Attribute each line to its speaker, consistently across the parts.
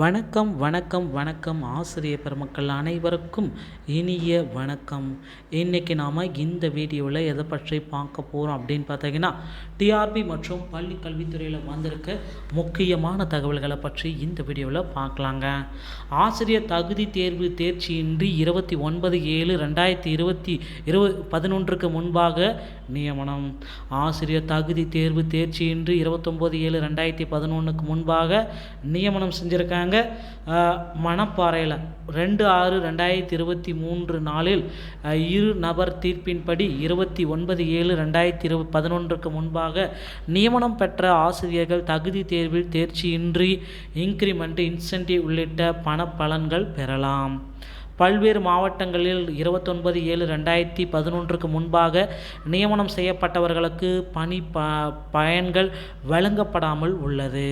Speaker 1: வணக்கம் வணக்கம் வணக்கம் ஆசிரியர் பெருமக்கள் அனைவருக்கும் இனிய வணக்கம். இன்றைக்கி நாம் இந்த வீடியோவில் எதை பற்றி பார்க்க போகிறோம் அப்படின்னு பார்த்தீங்கன்னா டிஆர்பி மற்றும் பள்ளி கல்வித்துறையில் வந்திருக்க முக்கியமான தகவல்களை பற்றி இந்த வீடியோவில் பார்க்கலாங்க. ஆசிரியர் தகுதி தேர்வு தேர்ச்சியின்றி இருபத்தி ஒன்பது ஏழு ரெண்டாயிரத்தி இருபத்தி இருபது பதினொன்றுக்கு முன்பாக நியமனம். ஆசிரியர் தகுதி தேர்வு தேர்ச்சியின்றி இருபத்தொம்போது ஏழு ரெண்டாயிரத்தி பதினொன்றுக்கு முன்பாக நியமனம் செஞ்சுருக்காங்க. மணப்பாறையில் ரெண்டு ஆறு ரெண்டாயிரத்தி இருபத்தி மூன்று நாளில் இரு நபர் தீர்ப்பின்படி இருபத்தி ஒன்பது ஏழு ரெண்டாயிரத்தி இரு பதினொன்றுக்கு முன்பாக நியமனம் பெற்ற ஆசிரியர்கள் தகுதி தேர்வில் தேர்ச்சியின்றி இன்க்ரிமெண்ட் இன்சென்டிவ் உள்ளிட்ட பணப்பலன்கள் பெறலாம். பல்வேறு மாவட்டங்களில் இருபத்தொன்பது ஏழு ரெண்டாயிரத்தி பதினொன்றுக்கு முன்பாக நியமனம் செய்யப்பட்டவர்களுக்கு பணி ப பயன்கள் வழங்கப்படாமல் உள்ளது.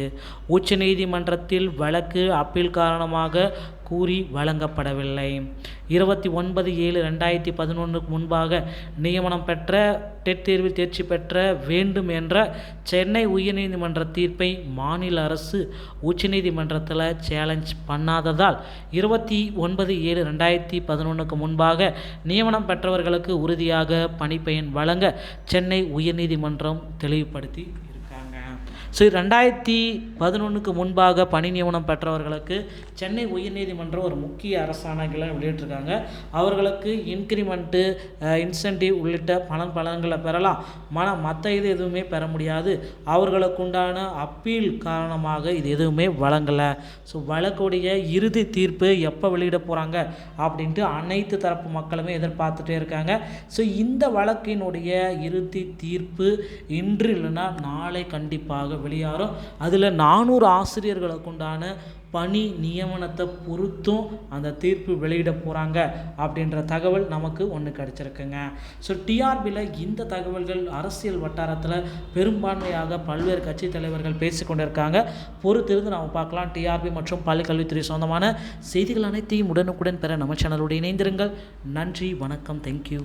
Speaker 1: உச்சநீதிமன்றத்தில் வழக்கு அப்பீல் காரணமாக கூறி வழங்கப்படவில்லை. இருபத்தி ஒன்பது ஏழு ரெண்டாயிரத்தி பதினொன்றுக்கு முன்பாக நியமனம் பெற்ற டெட் தேர்வில் தேர்ச்சி பெற்ற வேண்டும் என்ற சென்னை உயர்நீதிமன்ற தீர்ப்பை மாநில அரசு உச்சநீதிமன்றத்தில் சேலஞ்ச் பண்ணாததால் இருபத்தி ஒன்பது ஏழு ரெண்டாயிரத்தி பதினொன்றுக்கு முன்பாக நியமனம் பெற்றவர்களுக்கு உறுதியாக பணிப்பயன் வழங்க சென்னை உயர்நீதிமன்றம் தெளிவுபடுத்தி ஸோ ரெண்டாயிரத்தி பதினொன்றுக்கு முன்பாக பணி நியமனம் பெற்றவர்களுக்கு சென்னை உயர்நீதிமன்றம் ஒரு முக்கிய அரசாணைகளை வெளியிட்டிருக்காங்க. அவர்களுக்கு இன்க்ரிமெண்ட்டு இன்சென்டிவ் உள்ளிட்ட பணம் பலன்களை பெறலாம். மன மற்ற இது எதுவுமே பெற முடியாது. அவர்களுக்கு உண்டான அப்பீல் காரணமாக இது எதுவுமே வழங்கலை. ஸோ வழக்குடைய இறுதி தீர்ப்பு எப்போ வெளியிட போகிறாங்க அப்படின்ட்டு அனைத்து தரப்பு மக்களுமே எதிர்பார்த்துட்டே இருக்காங்க. ஸோ இந்த வழக்கினுடைய இறுதி தீர்ப்பு இன்று இல்லைன்னா நாளை கண்டிப்பாக வெளியாரோ அதில் நானூறு ஆசிரியர்களுக்கு உண்டான பணி நியமனத்தை பொறுத்தும் அந்த தீர்ப்பு வெளியிட போகிறாங்க அப்படின்ற தகவல் நமக்கு ஒன்று கிடச்சிருக்குங்க. ஸோ டிஆர்பியில் இந்த தகவல்கள் அரசியல் வட்டாரத்தில் பெரும்பான்மையாக பல்வேறு கட்சி தலைவர்கள் பேசிக்கொண்டிருக்காங்க. பொறுத்திருந்து நாம் பார்க்கலாம். டிஆர்பி மற்றும் பள்ளிக்கல்வித்துறை சொந்தமான செய்திகள் அனைத்தையும் உடனுக்குடன் பெற நம்ம சேனலோடு இணைந்திருங்கள். நன்றி வணக்கம். தேங்க்யூ